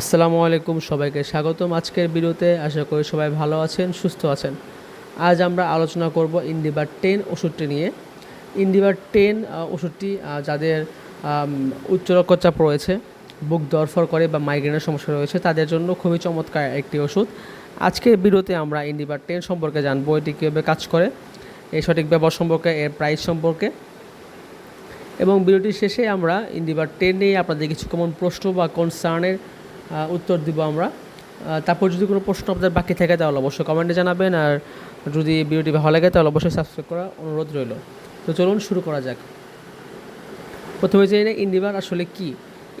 আসসালামু আলাইকুম সবাইকে স্বাগতম আজকের ভিডিওতে। আশা করি সবাই ভালো আছেন, সুস্থ আছেন। আজ আমরা আলোচনা করব ইন্ডিবার টেন ওষুধটি নিয়ে। ইন্ডিবার টেন ওষুধটি যাদের উচ্চ রক্তচাপ রয়েছে, বুক দরফর করে বা মাইগ্রেনের সমস্যা রয়েছে, তাদের জন্য খুবই চমৎকার একটি ওষুধ। আজকের ভিডিওতে আমরা ইন্ডিবার টেন সম্পর্কে জানব, এটি কীভাবে কাজ করে, এই সঠিক ব্যবহার সম্পর্কে, এর প্রাইস সম্পর্কে। এবং ভিডিওটির শেষে আমরা ইন্ডিবার টেন নিয়ে আপনাদের কিছু কমন প্রশ্ন বা কনসার্নের উত্তর দিব আমরা। তারপর যদি কোনো প্রশ্ন আপনাদের বাকি থাকে, তাহলে অবশ্যই কমেন্টে জানাবেন। আর যদি ভিডিওটি ভালো লাগে, তাহলে অবশ্যই সাবস্ক্রাইব করা অনুরোধ রইল। তো চলুন শুরু করা যাক। প্রথমে জেনে নিই ইন্ডিবার আসলে কি।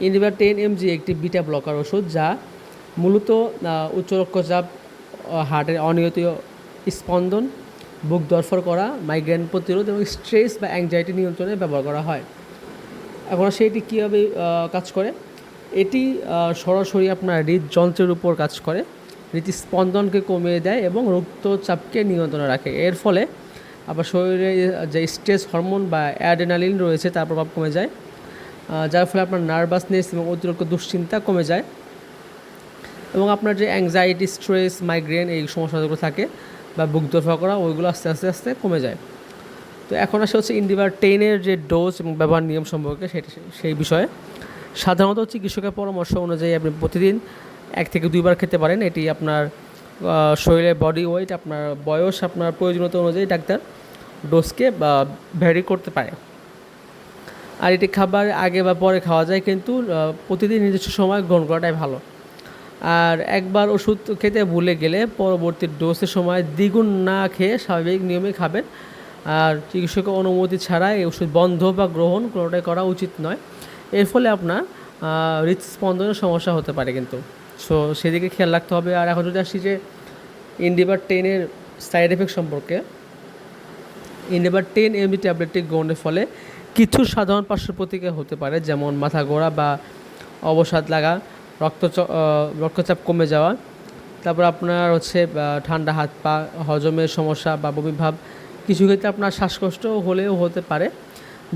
ইন্ডিভার টেন এমজি একটি বিটা ব্লকার ওষুধ যা মূলত উচ্চ রক্তচাপ হার্টের অনিয়মিত স্পন্দন, বুক দরফর করা মাইগ্রেন প্রতিরোধ এবং স্ট্রেস বা অ্যাংজাইটি নিয়ন্ত্রণে ব্যবহার করা হয়। এখন সেটি কীভাবে কাজ করে? এটি সরাসরি আপনার হৃদযন্ত্রের উপর কাজ করে। হৃদস্পন্দনকে কমিয়ে দেয় এবং রক্তচাপকে নিয়ন্ত্রণে রাখে। এর ফলে আবার শরীরে যে স্ট্রেস হরমোন বা অ্যাডেনালিন রয়েছে, তার প্রভাব কমে যায়। যার ফলে আপনার নার্ভাসনেস এবং অতিরিক্ত দুশ্চিন্তা কমে যায়। এবং আপনার যে অ্যাংজাইটি স্ট্রেস মাইগ্রেন এই সমস্যাগুলো থাকে বা বুক দরফা করা, ওইগুলো আস্তে আস্তে আস্তে কমে যায়। তো এখন আসে হচ্ছে ইন্ডিভার টেনের যে ডোজ এবং ব্যবহার নিয়ম সম্পর্কে সেটা সেই বিষয়ে। সাধারণত চিকিৎসকের পরামর্শ অনুযায়ী আপনি প্রতিদিন এক থেকে দুইবার খেতে পারেন। এটি আপনার শরীরের বডি ওয়েট আপনার বয়স, আপনার প্রয়োজনীয়তা অনুযায়ী ডাক্তার ডোজকে ভ্যারি করতে পারে। আর এটি খাবার আগে বা পরে খাওয়া যায়, কিন্তু প্রতিদিন নির্দিষ্ট সময় গ্রহণ করাটাই ভালো। আর একবার ওষুধ খেতে ভুলে গেলে পরবর্তী ডোজের সময় দ্বিগুণ না খেয়ে স্বাভাবিক নিয়মে খাবেন। আর চিকিৎসকের অনুমতি ছাড়া এই ওষুধ বন্ধ বা গ্রহণ কোনোটাই করা উচিত নয়। এর ফলে আপনার হৃদস্পন্দনের সমস্যা হতে পারে কিন্তু। সো সেদিকে খেয়াল রাখতে হবে। আর এখন যদি আসি যে ইন্ডিবার টেনের সাইড এফেক্ট সম্পর্কে ইন্ডিবার টেন এমজি ট্যাবলেটটি গ্রহণের ফলে কিছু সাধারণ পার্শ্ব প্রতিক্রিয়া হতে পারে, যেমন মাথা ঘোরা বা অবসাদ লাগা রক্তচ রক্তচাপ কমে যাওয়া। তারপর আপনার হচ্ছে ঠান্ডা হাত পা, হজমের সমস্যা বা বমিভাব। কিছু ক্ষেত্রে আপনার শ্বাসকষ্ট হলেও হতে পারে।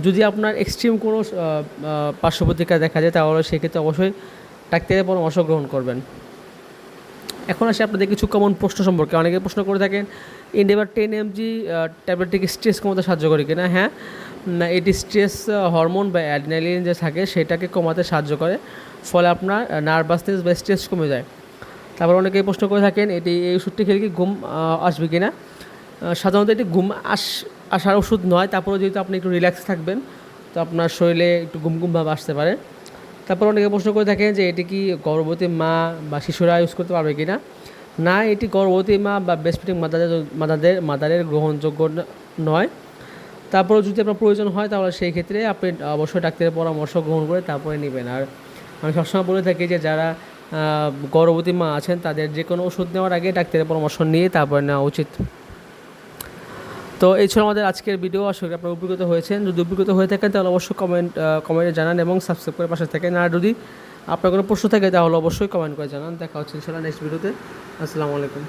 যদি আপনার এক্সট্রিম কোনো আহ, আহ, পার্শ্ব প্রতিক্রিয়া দেখা যায় তাহলে সেক্ষেত্রে অবশ্যই ডাক্তারের পরামর্শ গ্রহণ করবেন। এখন আসে আপনাদের কিছু কমন প্রশ্ন সম্পর্কে। অনেকে প্রশ্ন করে থাকেন ইন্ডেভার টেন এমজি ট্যাবলেটটি কি স্ট্রেস কমাতে সাহায্য করে কিনা? হ্যাঁ না এটি স্ট্রেস হরমোন বা অ্যাড্রেনালিন যে থাকে সেটাকে কমাতে সাহায্য করে। ফলে আপনার নার্ভাসনেস বা স্ট্রেস কমে যায়। তারপর অনেকেই প্রশ্ন করে থাকেন এটি এই ওষুধটি খেলে কি ঘুম আসবে কিনা? সাধারণত এটি ঘুম আস আসার ওষুধ নয় তারপরে যেহেতু আপনি একটু রিল্যাক্স থাকবেন, তো আপনার শরীরে একটু ঘুম ঘুম ভাব আসতে পারে। তারপর অনেকে প্রশ্ন করে থাকেন যে এটি কি গর্ভবতী মা বা শিশুরা ইউজ করতে পারবে কি না না এটি গর্ভবতী মা বা ব্রেস্টফিডিং মাদারের মাদাদের মাদারের গ্রহণযোগ্য নয়। তারপরে যদি আপনার প্রয়োজন হয়, তাহলে সেই ক্ষেত্রে আপনি অবশ্যই ডাক্তারের পরামর্শ গ্রহণ করে তারপরে নেবেন। আর আমি সবসময় বলে থাকি যে যারা গর্ভবতী মা আছেন, তাদের যে কোনো ওষুধ নেওয়ার আগে ডাক্তারের পরামর্শ নিয়ে তারপরে নেওয়া উচিত। তো এই ছিল আমাদের আজকের ভিডিও আশা করি আপনারা উপকৃত হয়েছেন। যদি উপকৃত হয়ে থাকেন, তাহলে অবশ্যই কমেন্ট কমেন্টে জানান এবং সাবস্ক্রাইব করে পাশে থাকেন। আর যদি আপনার কোনো প্রশ্ন থাকে, তাহলে অবশ্যই কমেন্ট করে জানান। দেখা হচ্ছে ইনশাল্লাহ নেক্সট ভিডিওতে আসসালামু আলাইকুম।